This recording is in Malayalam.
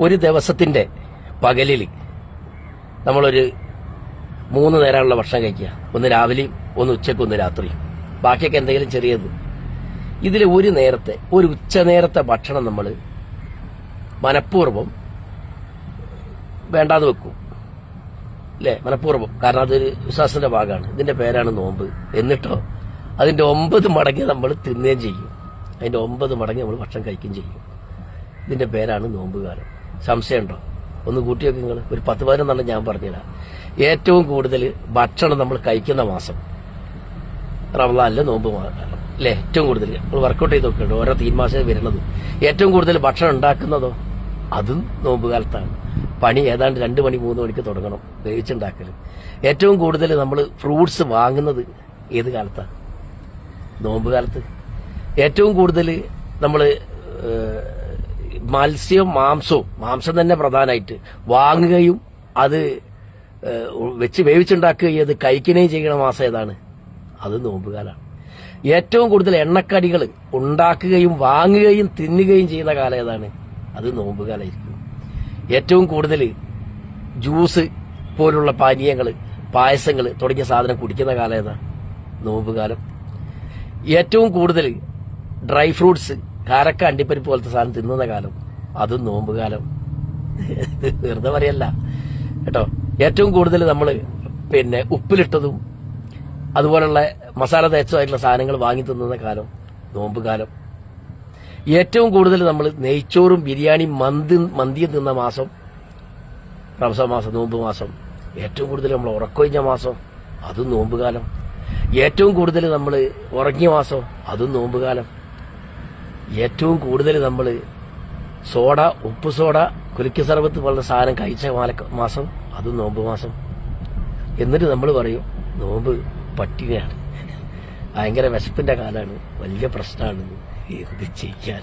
ഒരു ദിവസത്തിന്റെ പകലിൽ നമ്മളൊരു മൂന്ന് നേരമുള്ള ഭക്ഷണം കഴിക്കുക. ഒന്ന് രാവിലെയും ഒന്ന് ഉച്ചയ്ക്ക് ഒന്ന് രാത്രിയും. ബാക്കിയൊക്കെ എന്തെങ്കിലും ചെറിയത്. ഇതിൽ ഒരു നേരത്തെ ഒരു ഉച്ച നേരത്തെ ഭക്ഷണം നമ്മൾ മനഃപൂർവം വേണ്ടാതെ വെക്കും. അല്ലേ മനഃപൂർവം. കാരണം അതൊരു വിശ്വാസത്തിന്റെ ഭാഗമാണ്. ഇതിന്റെ പേരാണ് നോമ്പ്. എന്നിട്ടോ അതിന്റെ ഒമ്പത് മടങ്ങ് നമ്മൾ തിന്നുകയും ചെയ്യും. അതിന്റെ ഒമ്പത് മടങ്ങ് നമ്മൾ ഭക്ഷണം കഴിക്കുകയും ചെയ്യും. ഇതിന്റെ പേരാണ് നോമ്പ് കാലം സംശയമുണ്ടോ? ഒന്ന് കൂട്ടി വെക്ക് നിങ്ങൾ ഒരു പത്ത് പതിനൊന്നെണ്ണം ഞാൻ പറഞ്ഞുതരാം. ഏറ്റവും കൂടുതൽ ഭക്ഷണം നമ്മൾ കഴിക്കുന്ന മാസം റമദാനിലെ നോമ്പ് മാറണം അല്ലേ ഏറ്റവും കൂടുതൽ നമ്മൾ വർക്കൗട്ട് ചെയ്ത് നോക്കുന്നുണ്ട്. ഓരോ തീൻ മാസം വരുന്നത്. ഏറ്റവും കൂടുതൽ ഭക്ഷണം ഉണ്ടാക്കുന്നതോ? അതും നോമ്പ് കാലത്താണ്. പണി ഏതാണ്ട് രണ്ട് മണി മൂന്ന് മണിക്ക് തുടങ്ങണം വേവിച്ചുണ്ടാക്കൽ ഏറ്റവും കൂടുതൽ നമ്മൾ ഫ്രൂട്ട്സ് വാങ്ങുന്നത് ഏത് കാലത്താണ് നോമ്പ് കാലത്ത്. ഏറ്റവും കൂടുതൽ നമ്മൾ മത്സ്യവും മാംസവും മാംസം തന്നെ പ്രധാനമായിട്ട്. വാങ്ങുകയും അത് വെച്ച് വേവിച്ചുണ്ടാക്കുകയും അത് കഴിക്കുകയും ചെയ്യുന്ന മാസം ഏതാണ്? അത് നോമ്പുകാലാണ്. ഏറ്റവും കൂടുതൽ എണ്ണക്കടികൾ ഉണ്ടാക്കുകയും വാങ്ങുകയും തിന്നുകയും ചെയ്യുന്ന കാലം ഏതാണ്? അത് നോമ്പുകാലായിരിക്കും. ഏറ്റവും കൂടുതൽ ജ്യൂസ് പോലുള്ള പാനീയങ്ങൾ പായസങ്ങൾ തുടങ്ങിയ സാധനം കുടിക്കുന്ന കാലം ഏതാണ്? നോമ്പുകാലം. ഏറ്റവും കൂടുതൽ ഡ്രൈ ഫ്രൂട്ട്സ് കാരക്ക അണ്ടിപ്പരിപ്പ് പോലത്തെ സാധനം തിന്നുന്ന കാലം. അതും നോമ്പുകാലം വെറുതെ പറയല്ല. കേട്ടോ? ഏറ്റവും കൂടുതൽ നമ്മൾ പിന്നെ ഉപ്പിലിട്ടതും അതുപോലുള്ള മസാല തേച്ചതായിട്ടുള്ള സാധനങ്ങൾ വാങ്ങി തിന്നുന്ന കാലം നോമ്പ് കാലം. ഏറ്റവും കൂടുതൽ നമ്മൾ നെയ്ച്ചോറും ബിരിയാണി മന്തി മന്തിയും തിന്ന മാസം റംസാ മാസം നോമ്പ് മാസം ഏറ്റവും കൂടുതൽ നമ്മൾ ഉറക്കൊഴിഞ്ഞ മാസം അതും നോമ്പ് കാലം. ഏറ്റവും കൂടുതൽ നമ്മൾ ഉറങ്ങിയ മാസം അതും നോമ്പ് കാലം. ഏറ്റവും കൂടുതൽ നമ്മൾ സോഡ ഉപ്പ് സോഡ കുലിക്ക സർബത്ത് പോലുള്ള സാധനം കഴിച്ച മാസം അതും നോമ്പ് മാസം. എന്നിട്ട് നമ്മൾ പറയും നോമ്പ് പട്ടിണിയാണ്. ഭയങ്കര വിശപ്പിന്റെ കാലാണ് വലിയ പ്രശ്നമാണ്. എന്ത് ചെയ്യാൻ?